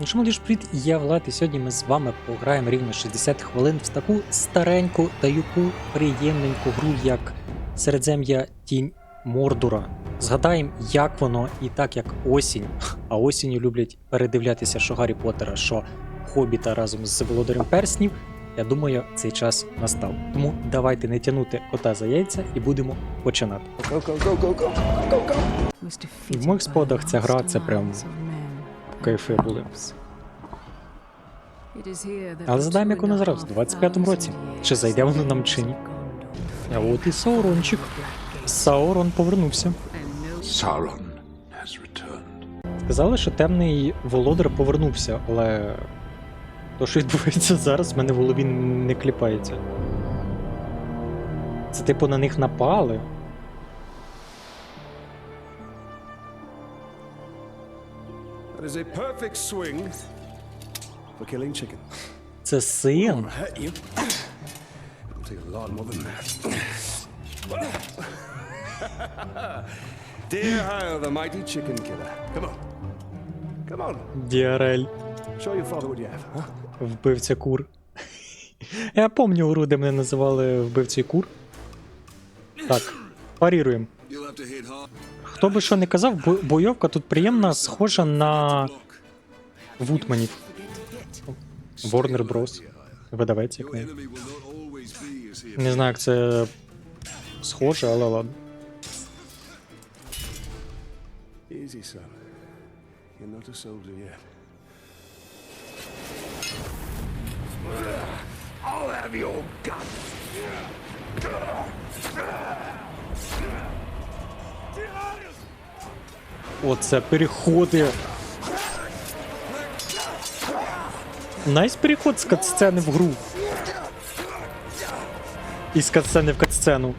Ну що, молодіж, привіт, я Влад, і сьогодні ми з вами пограємо рівно 60 хвилин в таку стареньку та яку приємненьку гру, як Середзем'я Тінь Мордора. Згадаємо, як воно і так як осінь, а осінню люблять передивлятися, що Гаррі Поттера, що Хобіта разом з Володарем Перснів. Я думаю, цей час настав. Тому давайте не тянути кота за яйця і будемо починати. В моїх сподах ця гра це прям Кайфи були. Але задаємо, як воно зараз, в 25-му році. Чи зайде воно нам чи ні? А от і Саурончик. Саурон повернувся. Returned. Сказали, що темний володар повернувся, але то, що відбувається зараз, в мене в голові не кліпається. Це типу на них напали. Than that. Dear Hyle, the mighty chicken killer. Come on. Come on. Діарель, Show your father what you have, huh? вбивця кур. Я пам'ятаю гру, де мене називали вбивцею кур. Так, паріруємо. Хто би що не казав, бо- бойовка тут приємна, схожа на Вудманів. Warner Bros. Видавець, як не. Не знаю, як це схоже, але ладно. Easy, son. You're not a soldier yet. I'll have your guts. Оце переходи. Найс переход з катсцени в гру. І з катсцени в катсцену.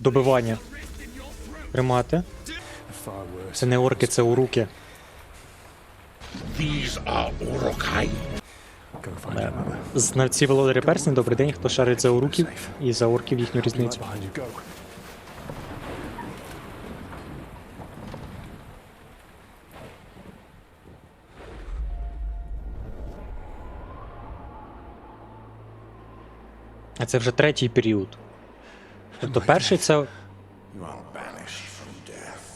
Добивання. Тримати. Це не орки, це уруки. These are Urukai. Знавці володаря персні, добрий день, хто шарить за уруків і за орків їхню різницю. А це вже третій період. Тобто перший це You are banished from death.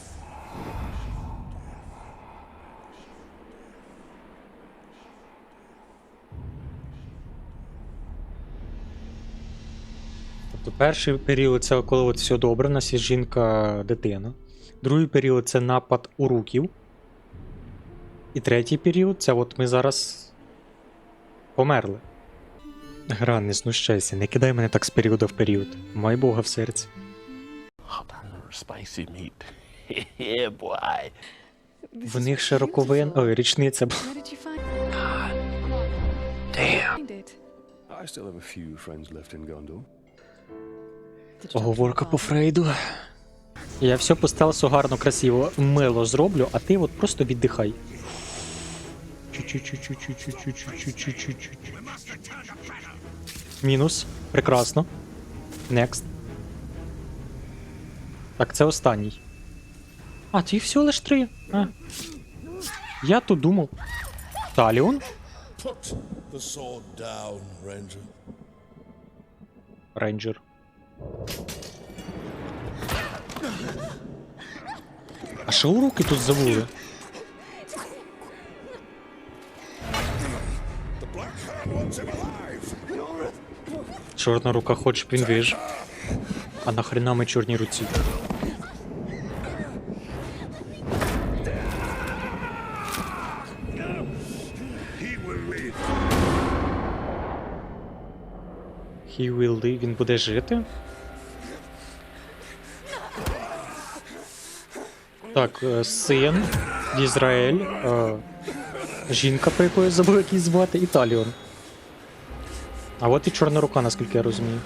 Тобто перший період це коли от все добре, у нас є жінка, дитина. Другий період це напад уруків. І третій період це от ми зараз померли. Гра, не знущайся, не кидай мене так з періоду в період. Май Бога в серці. Spicy meat. yeah, boy. В них ще роковин. Ой, річниця. була. Damn. I still have a few friends left in Gondor. Оговорка по Фрейду. Я все по стелсу гарно, красиво, мило зроблю, а ти от просто віддихай. Мінус. Прекрасно. Next. Так, це останній. А, ти все лиш три. А. Я тут думав. Таліон? Рейнджер. А що уроки тут забули? Чорна рука хоче пінвіж. А нахрена ми чорні руці? He will live. Він буде жити? Так, е, син, Ізраїль, е, жінка, про яку я забув як її звати, Італіон. А от і чорна рука, наскільки я розумію.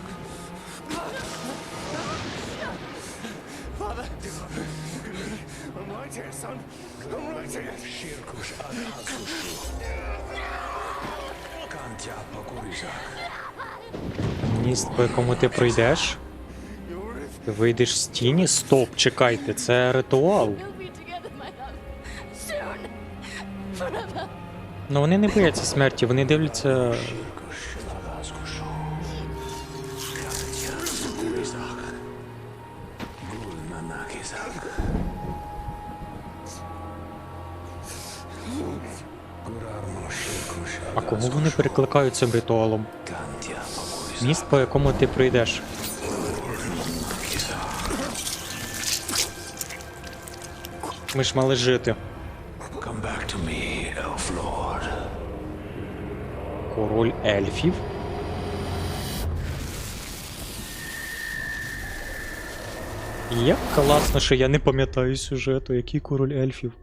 Міст, по якому ти пройдеш. Ти вийдеш з тіні? Стоп, чекайте, це ритуал. Ну вони не бояться смерті, вони дивляться. А кого вони перекликають цим ритуалом? Міст, по якому ти прийдеш. Ми ж мали жити. Come back to me, Elf Lord. Король ельфів. Як класно, що я не пам'ятаю сюжету, який король ельфів.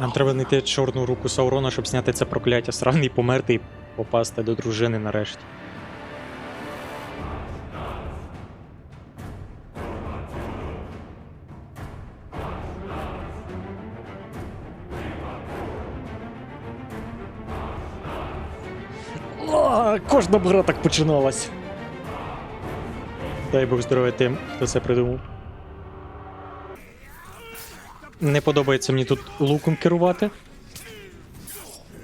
Нам треба знайти чорну руку Саурона, щоб зняти це прокляття сраний померти і попасти до дружини нарешті. Кожна б гра так починалась. Дай Бог здоров'я тим, хто це придумав. Не подобається мені тут луком керувати.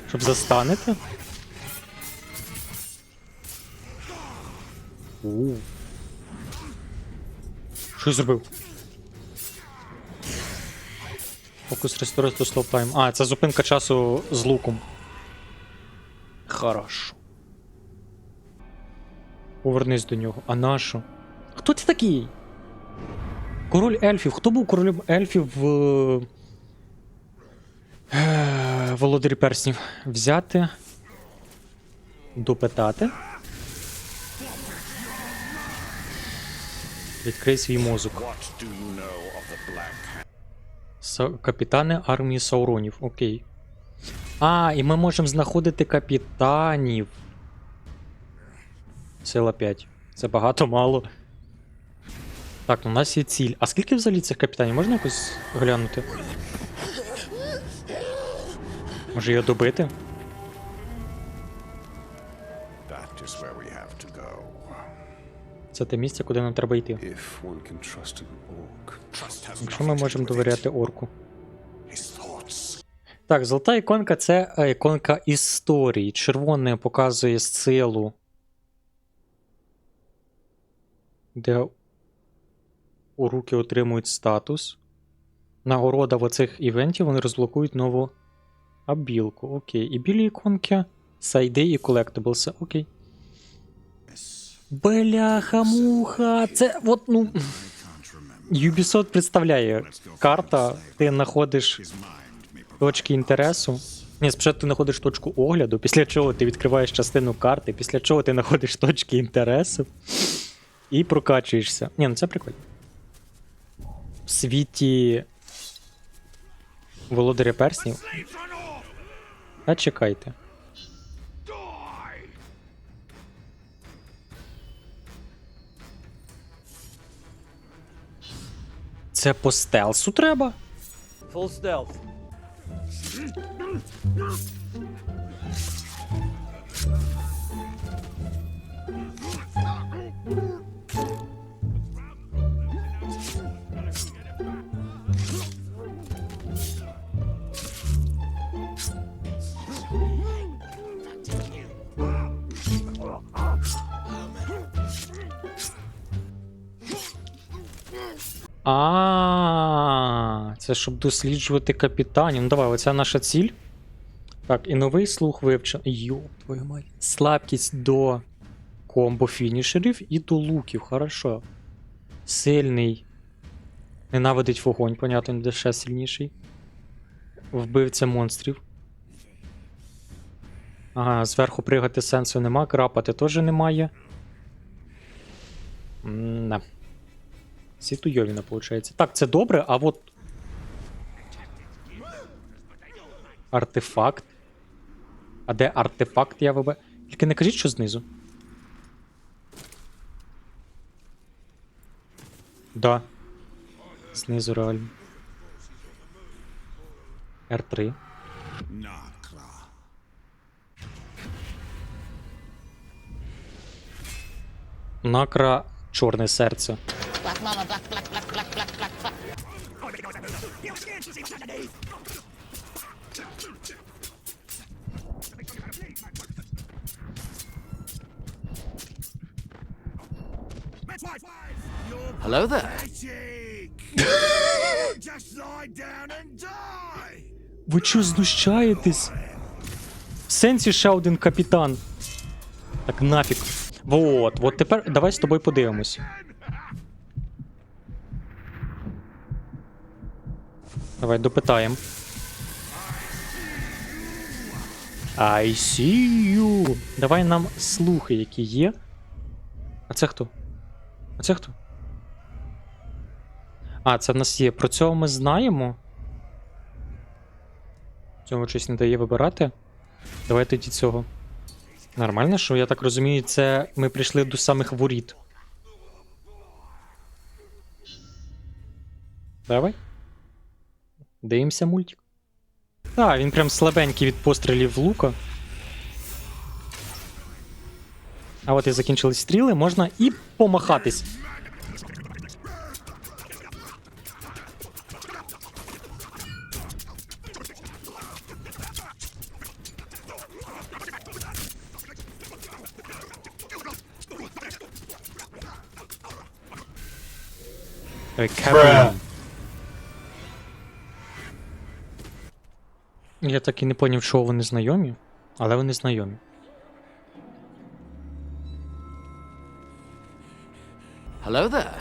Щоб застанете. Що зробив? Фокус to Slow Time. А, це зупинка часу з луком. Хорошо. Повернись до нього. А нащо? Хто ти такий? Король ельфів. Хто був королем ельфів в. Е, Володарі перснів. Взяти. Допитати. Відкрий свій мозок. Са- Капітани армії Сауронів. Окей. А, і ми можемо знаходити капітанів. Сила 5. Це багато мало. Так, ну у нас є ціль. А скільки взагалі цих капітанів? Можна якось глянути? Може його добити? Це те місце, куди нам треба йти. Якщо ми можемо довіряти орку. Так, золота іконка це е, іконка історії. Червоне показує силу. Де у руки отримують статус. Нагорода в оцих івентів вони розблокують нову абілку. Окей. І білі іконки, сайди і колектаблси. Окей. Бляха-муха! Це от, ну. Ubisoft представляє карта, ти знаходиш точки інтересу. Ні, спочатку ти знаходиш точку огляду, після чого ти відкриваєш частину карти, після чого ти знаходиш точки інтересу і прокачуєшся. Ні, ну це прикольно. В світі Володаря перснів. А чекайте. Це по стелсу треба? Full stealth. Це щоб досліджувати капітанів. Ну давай, оця наша ціль. Так, і новий слух вивчено. Йоп, твою мать. Слабкість до комбо фінішерів і до луків. Хорошо. Сильний. Ненавидить вогонь, понятно, де ще сильніший. Вбивця монстрів. Ага, зверху пригати сенсу нема, крапати теж немає. М-да. Сітуйовіна, виходить. Так, це добре, а от. Артефакт. А де артефакт я вибе. Тільки не кажіть, що знизу. Да. Знизу реально. R3. Накра чорне серце. Black mama, black, black, black, black, black, black, black. Hello there. Ви чо знущаєтесь? В сенсі ще один капітан. Так нафіг. Вот, от тепер давай з тобою подивимось. Давай допитаємо. I see you. Давай нам слухи, які є. А це хто? А це хто? А, це в нас є. Про цього ми знаємо. Цього щось не дає вибирати. Давай тоді цього. Нормально, що я так розумію, це ми прийшли до самих воріт. Давай. Дивимося мультик. Так, він прям слабенький від пострілів лука. А от і закінчились стріли, можна і помахатись. Ой, Кевін. Я так і не поняв, що вони знайомі, але вони знайомі. Hello there.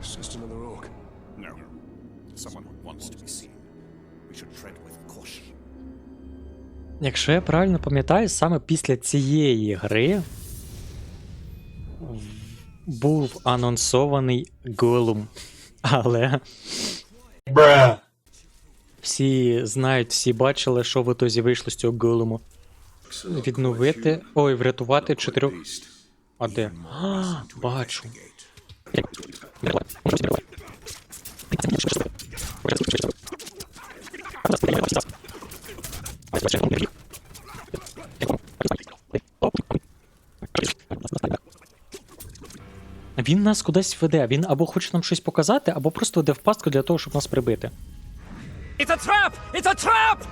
It's just another orc. No. Someone wants to be seen. We should tread with caution. Якщо я правильно пам'ятаю, саме після цієї гри був анонсований Голум. Але. Всі знають, всі бачили, що в ітозі вийшло з цього голому. Відновити. Ой, врятувати чотирьох. А де? А, бачу. Він нас кудись веде. Він або хоче нам щось показати, або просто веде в пастку для того, щоб нас прибити. It's a trap! It's a trap!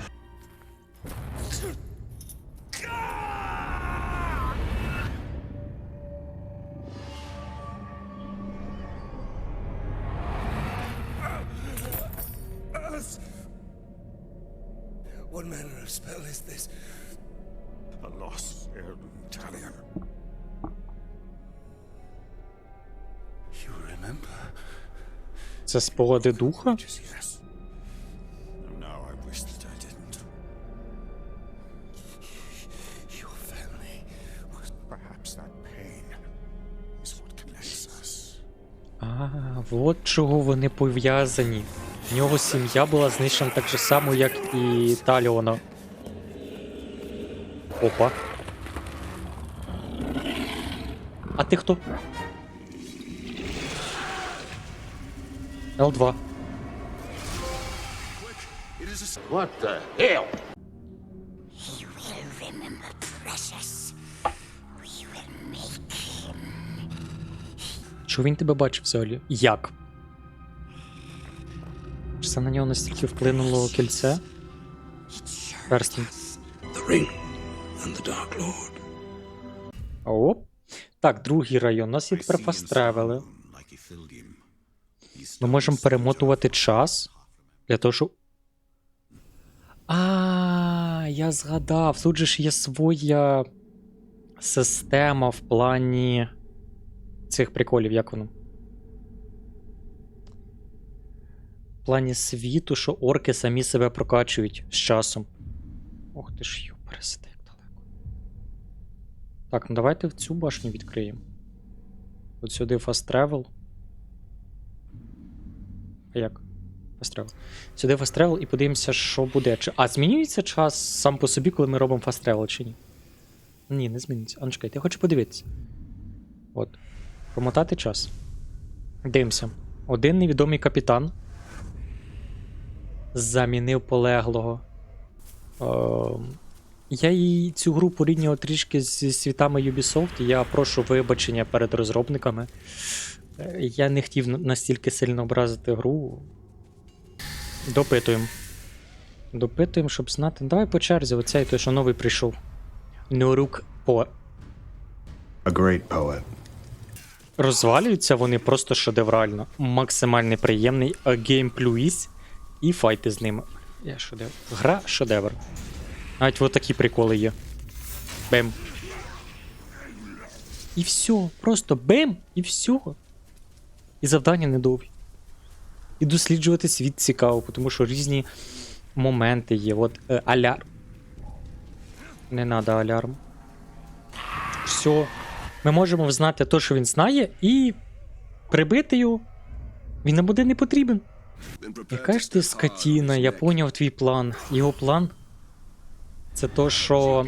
What manner of spell is this? A loss, Italian. You remember? Це спогади духа? А, от чого вони пов'язані. В нього сім'я була знищена так же само, як і Таліона. Опа. А ти хто? Л2. What the hell? Чого він тебе бачив взагалі? Як? Чи це на нього настільки вплинуло кільце? Перстень. Оп. Так, другий район. У нас є тепер фастревели. Ми можемо перемотувати час для того, щоб. А, я згадав. Тут же ж є своя система в плані цих приколів, як воно? В плані світу, що орки самі себе прокачують з часом. Ох ти ж, юпересте, як далеко. Так, ну давайте в цю башню відкриємо. От сюди fast travel. А як? Fast travel. Сюди fast travel і подивимося, що буде. Чи... А змінюється час сам по собі, коли ми робимо fast travel, чи ні? Ні, не зміниться. А ну чекайте, я хочу подивитися. От. Промотати час. Дивимося. Один невідомий капітан. Замінив полеглого. Ем, Я і цю гру порівнював трішки зі світами Ubisoft. Я прошу вибачення перед розробниками. Е, Я не хотів настільки сильно образити гру. Допитуємо. Допитуємо, щоб знати. Давай по черзі, оцей той, що новий прийшов. Нюрук по. A great poet. Розвалюються вони просто шедеврально. Максимально приємний а геймплюїсь і файти з ними. Я шедевр. Гра шедевр. Навіть от такі приколи є. Бем. І все. Просто бем і все. І завдання недовгі. І досліджувати світ цікаво, тому що різні моменти є. От е, алярм. Не треба алярм. Все. Ми можемо взнати те, що він знає, і прибити його. Він нам буде не потрібен. Яка ж ти скотіна, я поняв твій план. Його план це то, що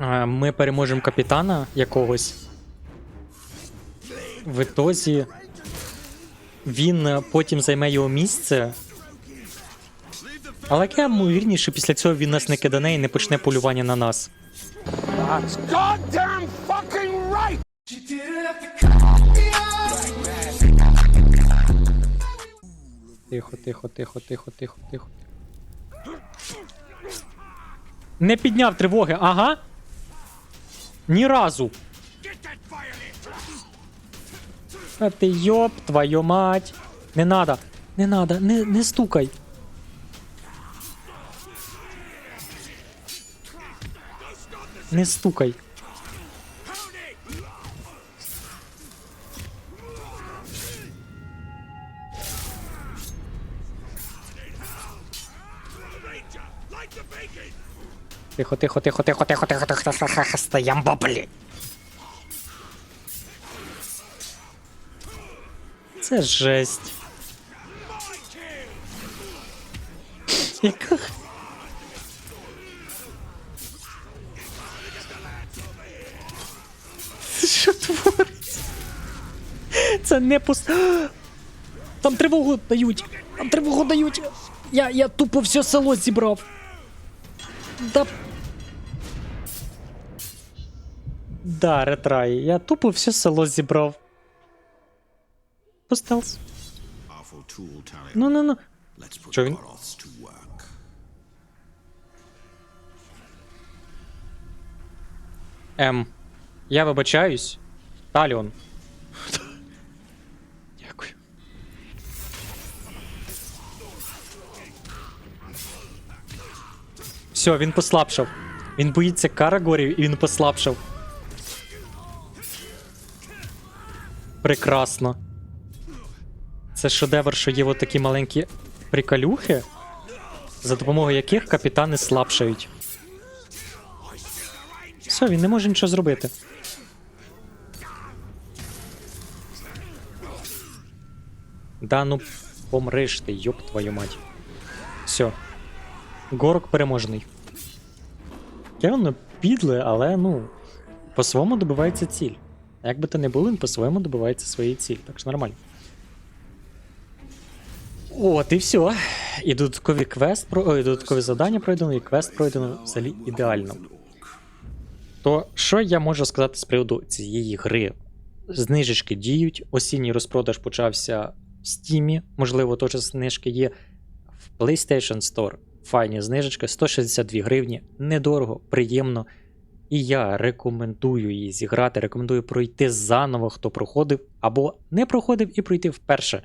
е, ми переможемо капітана якогось. В ітозі він е, потім займе його місце. Але яке ймовірніше, після цього він нас не кидане і не почне полювання на нас. Goddamn fucking right! Тихо, тихо, тихо, тихо, тихо, тихо. Не підняв тривоги, ага. Ні разу. А ти йоп, твою мать. Не надо, не надо, не, не стукай. Не стукай. Тихо, тихо, тихо, тихо, тихо, тихо, тихо, тихо, стоям, блядь. Це жесть. Яка... Що твориться? Це не пуст... Там тривогу дають! Там тривогу дають! Я, я тупо все село зібрав. Да. Да, ретрай. Я тупо все село зібрав. По стелс. Powerful tool, Talion. Ну, ну, ну. Let's put Join. Goroths to work. Ем. Я вибачаюсь. Таліон. Все, він послабшав. Він боїться карагорів і він послабшав. Прекрасно. Це шедевр, що є от маленькі приколюхи, за допомогою яких капітани слабшають. Все, він не може нічого зробити. Да ну помриш ти, йоп твою мать. Все. Горок переможений. Яке воно підле, але ну. По-своєму добивається ціль. Як би то не було, він по-своєму добивається своєї цілі, так що нормально. От і все. І додаткові квест про... Ой, додаткові завдання пройдено, і квест пройдено взагалі ідеально. То що я можу сказати з приводу цієї гри? Знижечки діють, осінній розпродаж почався в Steam, можливо, теж знижки є. В PlayStation Store файні знижечки 162 гривні, недорого, приємно. І я рекомендую її зіграти, рекомендую пройти заново, хто проходив, або не проходив і пройти вперше.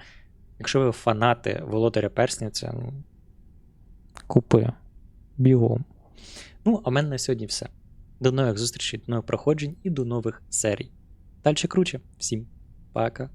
Якщо ви фанати Володаря Персня, це ну, купи бігом. Ну, а в мене на сьогодні все. До нових зустрічей, до нових проходжень і до нових серій. Дальше круче. Всім пока.